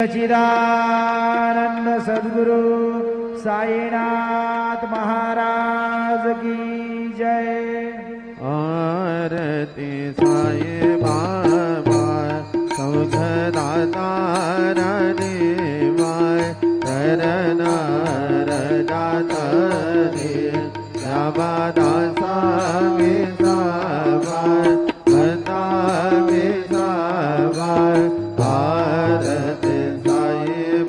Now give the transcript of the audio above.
सचिदानंद सद्गुरु साईनाथ महाराज की जय। आरती साई बाबा सौझदातार देवाय शरणार जात रे दासा साबाय